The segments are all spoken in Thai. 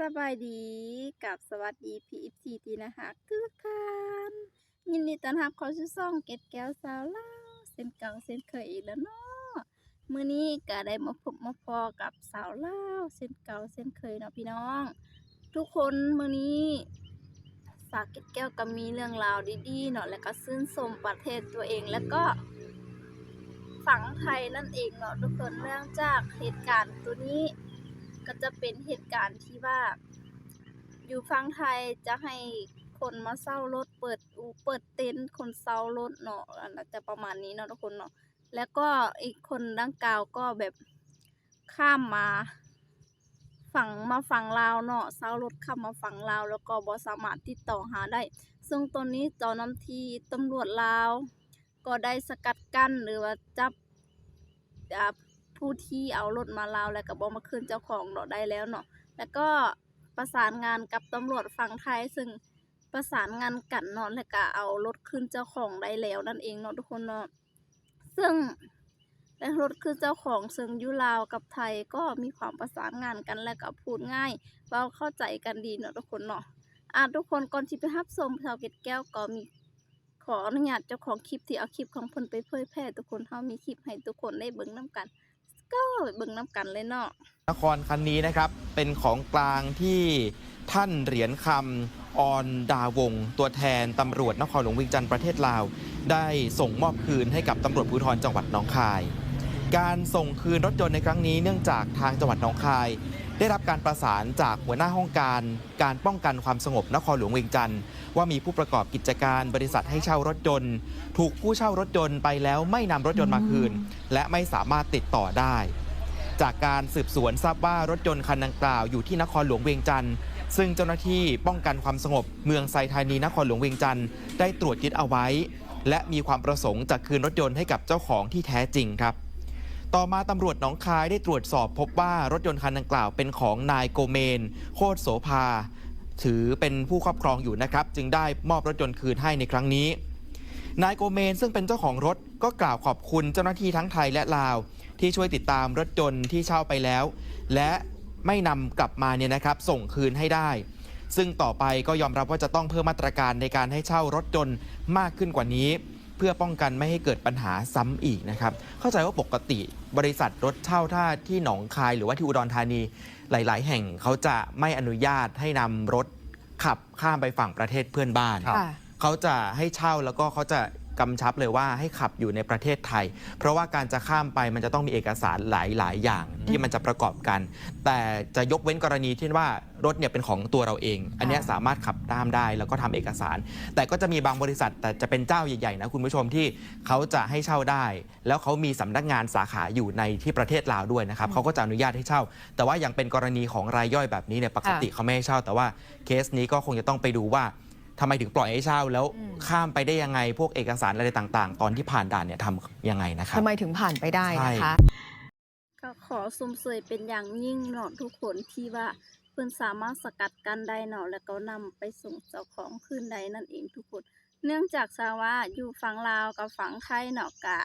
สบายดีกับสวัสดีพีอีพีทีนะคะคือกันยินดีต้อนรับเข้าสู่ช่องเก็ดแก้วสาวเล่าเส้นเก่าเส้นเคยอีกแล้วเนาะมื้อนี้ก็ได้มาพบมาพอกับสาวเล่าเส้นเก่าเส้นเคยเนาะพี่น้อง ทุกคนมื้อนี้สาวเก็ดแก้วก็มีเรื่องราวดีๆเนาะแล้วก็ซื่นชมประเทศตัวเองแล้วก็ฝั่งไทยนั่นเองเนาะทุกคนเนื่องจากเหตุการณ์ตัวนี้ ก็จะเป็นเหตุการณ์ที่ว่า อยู่ฝั่งไทยจะให้คนมาเช่ารถเปิดอูเปิดเต็นท์คนเช่ารถเนาะอันน่ะจะประมาณนี้เนาะทุกคนเนาะแล้วก็อีกคนดังกล่าวก็แบบข้ามมาฝั่งมาฝั่งลาวเนาะเช่ารถข้ามมาฝั่งลาว แล้วก็บ่สามารถติดต่อหาได้ ซึ่งตอนนี้เจ้าหน้าที่ตำรวจลาว ก็ได้สกัดกั้นหรือว่าจับ ผู้ที่เอารถมาลาวแล้วก็บ่มาคืนเจ้าของเนาะได้แล้วเนาะแล้วก็ประสานงานกับตำรวจฝั่งไทยซึ่งประสานงานกันเนาะแล้วก็เอารถคืนเจ้าของได้แล้วนั่นเองเนาะทุกคนเนาะซึ่งและรถคืนเจ้าของซึ่งยู่ลาวกับไทยก็มีความประสานงานกันและก็พูดง่ายเว้าเข้าใจกันดีเนาะทุกคนเนาะอ่าทุกคนก่อนที่ไปรับชมชาวเกตแก้วก็มีขออนุญาตเจ้าของคลิปที่เอาคลิปของเพิ่นไปเผยแพร่ทุกคนเฮามีคลิปให้ทุกคนได้เบิ่งนํกัน ก็เบิ่งนํกันเลยเนาะนครคันนี้นะครับเป็นของกลางที่ท่านเหรียญคำออนดาวง ตัวแทนตำรวจนครหลวงวิงจันทร์ประเทศลาว ได้ส่งมอบคืนให้กับตำรวจภูธรจังหวัดหนองคาย การส่งคืนรถยนต์ในครั้งนี้เนื่องจากทางจังหวัดหนองคาย ได้รับการประสานจากหัวหน้าห้องการ การป้องกันความสงบนครหลวงเวียงจันทร์ว่ามีผู้ประกอบกิจการบริษัทให้เช่ารถยนต์ ถูกผู้เช่ารถยนต์ไปแล้วไม่นำรถยนต์มาคืน และไม่สามารถติดต่อได้ จากการสืบสวนทราบว่ารถยนต์คันดังกล่าวอยู่ที่นครหลวงเวียงจันทร์ซึ่งเจ้าหน้าที่ป้องกันความสงบเมืองไซธานีนครหลวงเวียงจันทร์ได้ตรวจยึดเอาไว้ และมีความประสงค์จะคืนรถยนต์ให้กับเจ้าของที่แท้จริงครับ ต่อมาตำรวจหนองคายได้ตรวจสอบพบว่ารถยนต์คันดังกล่าวเป็นของนายโกเมน โคตรโสภา ถือเป็นผู้ครอบครองอยู่นะครับ จึงได้มอบรถยนต์คืนให้ในครั้งนี้ นายโกเมนซึ่งเป็นเจ้าของรถก็กล่าวขอบคุณเจ้าหน้าที่ทั้งไทยและลาว ที่ช่วยติดตามรถยนต์ที่เช่าไปแล้ว และไม่นำกลับมาเนี่ยนะครับ ส่งคืนให้ได้ ซึ่งต่อไปก็ยอมรับว่าจะต้องเพิ่มมาตรการในการให้เช่ารถยนต์มากขึ้นกว่านี้ พื่อป้องกันไม่ให้เกิดปัญหาซ้ำอีกนะครับ เข้าใจว่าปกติบริษัทรถเช่าถ้าที่หนองคายหรือว่าที่อุดรธานีหลาย ๆ แห่งเขาจะไม่อนุญาตให้นำรถขับข้ามไปฝั่งประเทศเพื่อนบ้านค่ะเขาจะให้เช่าแล้วก็เขาจะ กำชับเลยว่าให้ขับอยู่ในประเทศไทย เพราะว่าการจะข้ามไปมันจะต้องมีเอกสารหลายๆอย่างที่มันจะประกอบกัน แต่จะยกเว้นกรณีที่ว่ารถเนี่ยเป็นของตัวเราเอง อันเนี้ยสามารถขับตามได้แล้วก็ทำเอกสาร แต่ก็จะมีบางบริษัทแต่จะเป็นเจ้าใหญ่ๆนะคุณผู้ชมที่เขาจะให้เช่าได้ แล้วเขามีสำนักงานสาขาอยู่ในที่ประเทศลาวด้วยนะครับเขาก็จะอนุญาตให้เช่า แต่ว่ายังเป็นกรณีของรายย่อยแบบนี้เนี่ยปกติเขาไม่ให้เช่า แต่ว่าเคสนี้ก็คงจะต้องไปดูว่า ทำไมถึงปล่อยให้เช่าแล้วอืมข้ามไปได้ยังไงพวกเอกสารอะไรต่าง ๆ ตอนที่ผ่านด่านเนี่ยทำยังไงนะครับ ทำไมถึงผ่านไปได้นะคะ ก็ขอสมเสยเป็นอย่างยิ่งเนาะทุกคนที่ว่าเพิ่นสามารถสกัดกันได้เนาะแล้วก็นำไปส่งเจ้าของคืนใดนั่นเองทุกคน เนื่องจากชาวว่าอยู่ฝั่งลาวกับฝั่งไทยเนาะกะ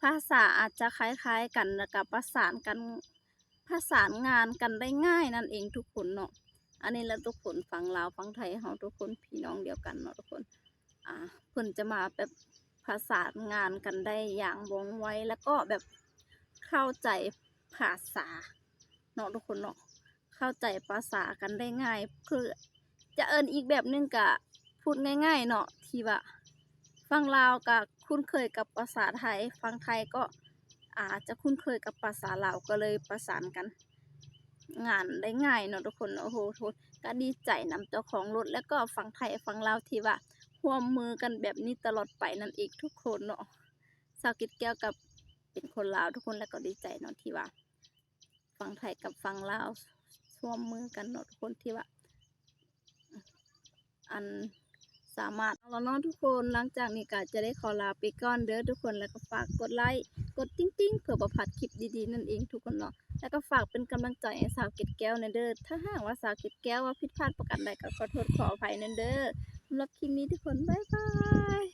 ภาษาอาจจะคล้ายๆกันแล้วก็ประสานกันประสานงานกันได้ง่ายนั่นเองทุกคนเนาะ อันนี้แล้วทุกคนฝั่งลาวฝั่งไทยเฮาทุกคนพี่น้องเดียวกันเนาะทุกคน อ่าเพิ่นจะมาแบบประสานงานกันได้อย่างว่งไวแล้วก็แบบเข้าใจภาษาเนาะทุกคนเนาะเข้าใจภาษากันได้ง่าย คือจะเอิ้นอีกแบบนึงกะพูดง่าย ๆ เนาะที่ว่าฟังลาวกับคุ้นเคยกับภาษาไทย ฟังไทยก็อาจจะคุ้นเคยกับภาษาลาวก็เลยประสานกัน งานได้ง่ายเนาะทุกคนเนาะโอ้โหทุกคนก็ดีใจนำเจ้าของรถแล้วก็ฟังไทยฟังลาวที่ว่าร่วมมือกันแบบนี้ตลอดไปนั่นเองทุกคนเนาะสาวกิจแก้วกับเป็นคนลาวทุกคนแล้วก็ดีใจเนาะที่ว่าฟังไทยกับฟังลาวร่วมมือกันเนาะทุกคนที่ว่าอันสามารถเอาแล้วเนาะทุกคนหลังจากนี้ก็จะได้ขอลาไปก่อนเด้อทุกคนแล้วก็ฝากกดไลค์กดติ้งติ้งๆเพื่อประพัดคลิปดีๆนั่นเองทุกคนเนาะ แล้วก็ฝากเป็นกำลังใจให้สาวกิจแก้วในเด้อถ้าหากว่าสาวกิจแก้วว่าผิดพลาดประการใดก็ขอโทษขออภัยนั่นเด้อสำหรับคลิปนี้ทุกคนบ๊ายบาย